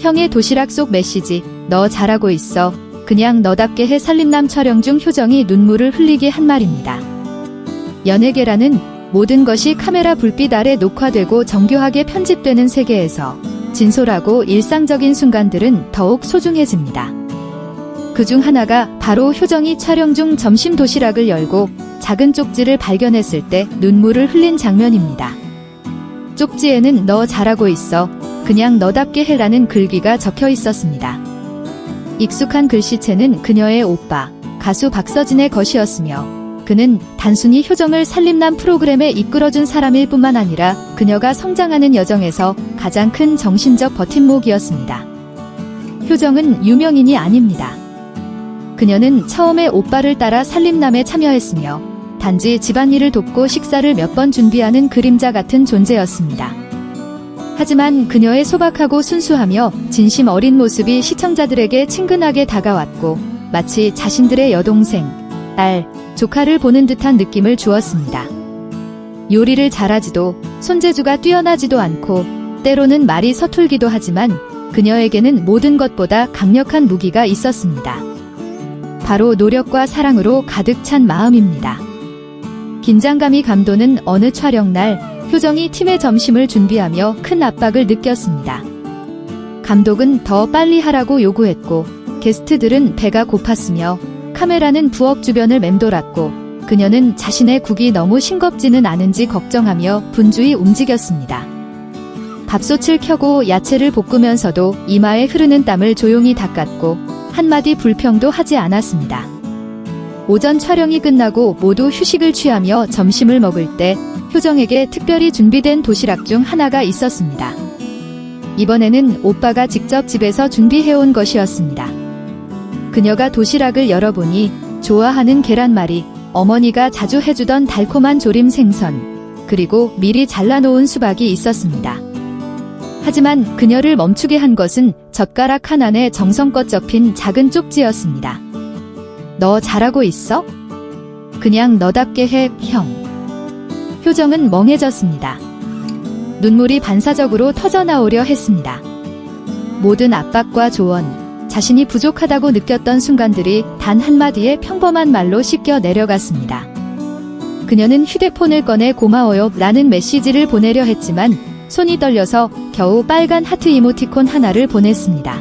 형의 도시락 속 메시지, 너 잘하고 있어. 그냥 너답게 해 살림남 촬영 중 효정이 눈물을 흘리게 한 말입니다. 연예계라는 모든 것이 카메라 불빛 아래 녹화되고 정교하게 편집되는 세계에서 진솔하고 일상적인 순간들은 더욱 소중해집니다. 그 중 하나가 바로 효정이 촬영 중 점심 도시락을 열고 작은 쪽지를 발견했을 때 눈물을 흘린 장면입니다. 쪽지에는 너 잘하고 있어. 그냥 너답게 해라는 글귀가 적혀 있었습니다. 익숙한 글씨체는 그녀의 오빠, 가수 박서진의 것이었으며 그는 단순히 효정을 살림남 프로그램에 이끌어준 사람일 뿐만 아니라 그녀가 성장하는 여정에서 가장 큰 정신적 버팀목이었습니다. 효정은 유명인이 아닙니다. 그녀는 처음에 오빠를 따라 살림남에 참여했으며 단지 집안일을 돕고 식사를 몇 번 준비하는 그림자 같은 존재였습니다. 하지만 그녀의 소박하고 순수하며 진심 어린 모습이 시청자들에게 친근하게 다가왔고 마치 자신들의 여동생, 딸, 조카를 보는 듯한 느낌을 주었습니다. 요리를 잘하지도 손재주가 뛰어나지도 않고 때로는 말이 서툴기도 하지만 그녀에게는 모든 것보다 강력한 무기가 있었습니다. 바로 노력과 사랑으로 가득 찬 마음입니다. 긴장감이 감도는 어느 촬영날 효정이 팀의 점심을 준비하며 큰 압박을 느꼈습니다. 감독은 더 빨리 하라고 요구했고 게스트들은 배가 고팠으며 카메라는 부엌 주변을 맴돌았고 그녀는 자신의 국이 너무 싱겁지는 않은지 걱정하며 분주히 움직였습니다. 밥솥을 켜고 야채를 볶으면서도 이마에 흐르는 땀을 조용히 닦았고 한마디 불평도 하지 않았습니다. 오전 촬영이 끝나고 모두 휴식을 취하며 점심을 먹을 때 효정에게 특별히 준비된 도시락 중 하나가 있었습니다. 이번에는 오빠가 직접 집에서 준비해온 것이었습니다. 그녀가 도시락을 열어보니 좋아하는 계란말이, 어머니가 자주 해주던 달콤한 조림 생선, 그리고 미리 잘라놓은 수박이 있었습니다. 하지만 그녀를 멈추게 한 것은 젓가락 한 안에 정성껏 접힌 작은 쪽지였습니다. 너 잘하고 있어? 그냥 너답게 해, 형. 효정은 멍해졌습니다. 눈물이 반사적으로 터져나오려 했습니다. 모든 압박과 조언, 자신이 부족하다고 느꼈던 순간들이 단 한마디의 평범한 말로 씻겨 내려갔습니다. 그녀는 휴대폰을 꺼내 고마워요 라는 메시지를 보내려 했지만 손이 떨려서 겨우 빨간 하트 이모티콘 하나를 보냈습니다.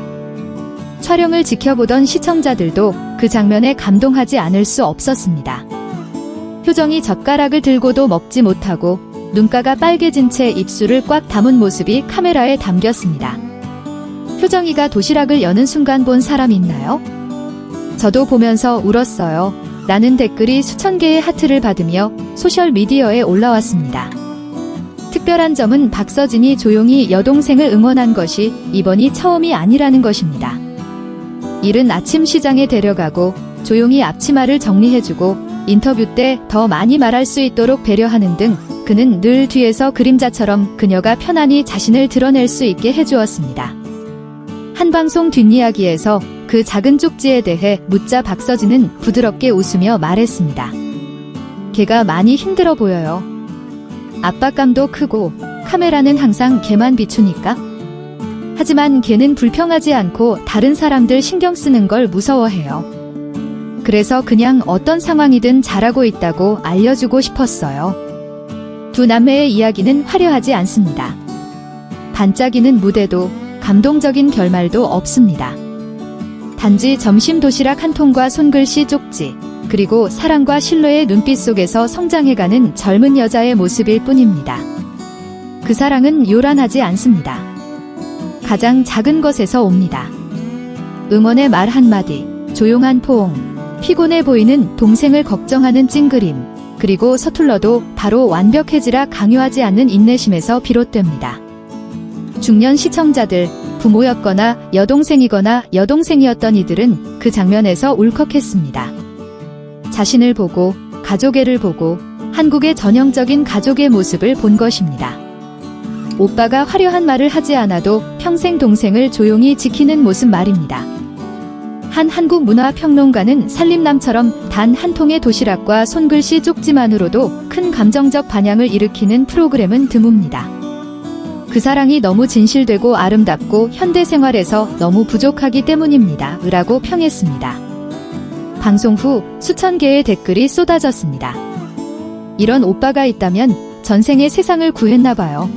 촬영을 지켜보던 시청자들도 그 장면에 감동하지 않을 수 없었습니다. 효정이 젓가락을 들고도 먹지 못하고 눈가가 빨개진 채 입술을 꽉 담은 모습이 카메라에 담겼습니다. 효정이가 도시락을 여는 순간 본 사람 있나요? 저도 보면서 울었어요. 라는 댓글이 수천 개의 하트를 받으며 소셜미디어에 올라왔습니다. 특별한 점은 박서진이 조용히 여동생을 응원한 것이 이번이 처음이 아니라는 것입니다. 이른 아침 시장에 데려가고 조용히 앞치마를 정리해주고 인터뷰 때 더 많이 말할 수 있도록 배려하는 등 그는 늘 뒤에서 그림자처럼 그녀가 편안히 자신을 드러낼 수 있게 해주었습니다. 한 방송 뒷이야기에서 그 작은 쪽지에 대해 묻자 박서진은 부드럽게 웃으며 말했습니다. 걔가 많이 힘들어 보여요. 압박감도 크고 카메라는 항상 걔만 비추니까. 하지만 걔는 불평하지 않고 다른 사람들 신경 쓰는 걸 무서워해요. 그래서 그냥 어떤 상황이든 잘하고 있다고 알려주고 싶었어요. 두 남매의 이야기는 화려하지 않습니다. 반짝이는 무대도 감동적인 결말도 없습니다. 단지 점심 도시락 한 통과 손글씨 쪽지, 그리고 사랑과 신뢰의 눈빛 속에서 성장해가는 젊은 여자의 모습일 뿐입니다. 그 사랑은 요란하지 않습니다. 가장 작은 것에서 옵니다. 응원의 말 한마디, 조용한 포옹, 피곤해 보이는 동생을 걱정하는 찡그림, 그리고 서툴러도 바로 완벽해지라 강요하지 않는 인내심에서 비롯됩니다. 중년 시청자들, 부모였거나 여동생이거나 여동생이었던 이들은 그 장면에서 울컥했습니다. 자신을 보고, 가족애를 보고, 한국의 전형적인 가족의 모습을 본 것입니다. 오빠가 화려한 말을 하지 않아도 평생 동생을 조용히 지키는 모습 말입니다. 한 한국 문화 평론가는 살림남처럼 단 한 통의 도시락과 손글씨 쪽지만으로도 큰 감정적 반향을 일으키는 프로그램은 드뭅니다. 그 사랑이 너무 진실되고 아름답고 현대 생활에서 너무 부족하기 때문입니다. 라고 평했습니다. 방송 후 수천 개의 댓글이 쏟아졌습니다. 이런 오빠가 있다면 전생에 세상을 구했나 봐요.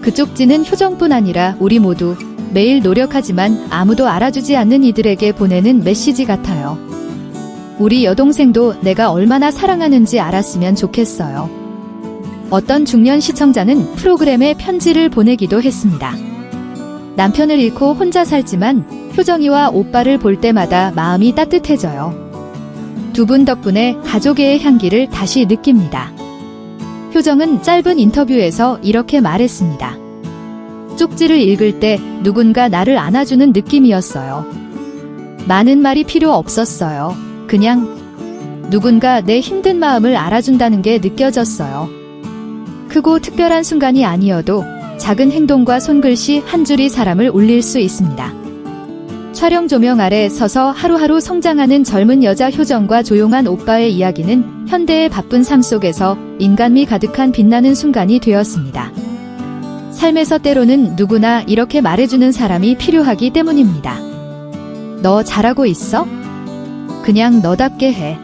그 쪽지는 효정뿐 아니라 우리 모두 매일 노력하지만 아무도 알아주지 않는 이들에게 보내는 메시지 같아요. 우리 여동생도 내가 얼마나 사랑하는지 알았으면 좋겠어요. 어떤 중년 시청자는 프로그램에 편지를 보내기도 했습니다. 남편을 잃고 혼자 살지만 효정이와 오빠를 볼 때마다 마음이 따뜻해져요. 두 분 덕분에 가족의 향기를 다시 느낍니다. 효정은 짧은 인터뷰에서 이렇게 말했습니다. 쪽지를 읽을 때 누군가 나를 안아주는 느낌이었어요. 많은 말이 필요 없었어요. 그냥 누군가 내 힘든 마음을 알아준다는 게 느껴졌어요. 크고 특별한 순간이 아니어도 작은 행동과 손글씨 한 줄이 사람을 울릴 수 있습니다. 촬영 조명 아래 서서 하루하루 성장하는 젊은 여자 효정과 조용한 오빠의 이야기는 현대의 바쁜 삶 속에서 인간미 가득한 빛나는 순간이 되었습니다. 삶에서 때로는 누구나 이렇게 말해주는 사람이 필요하기 때문입니다. 너 잘하고 있어? 그냥 너답게 해.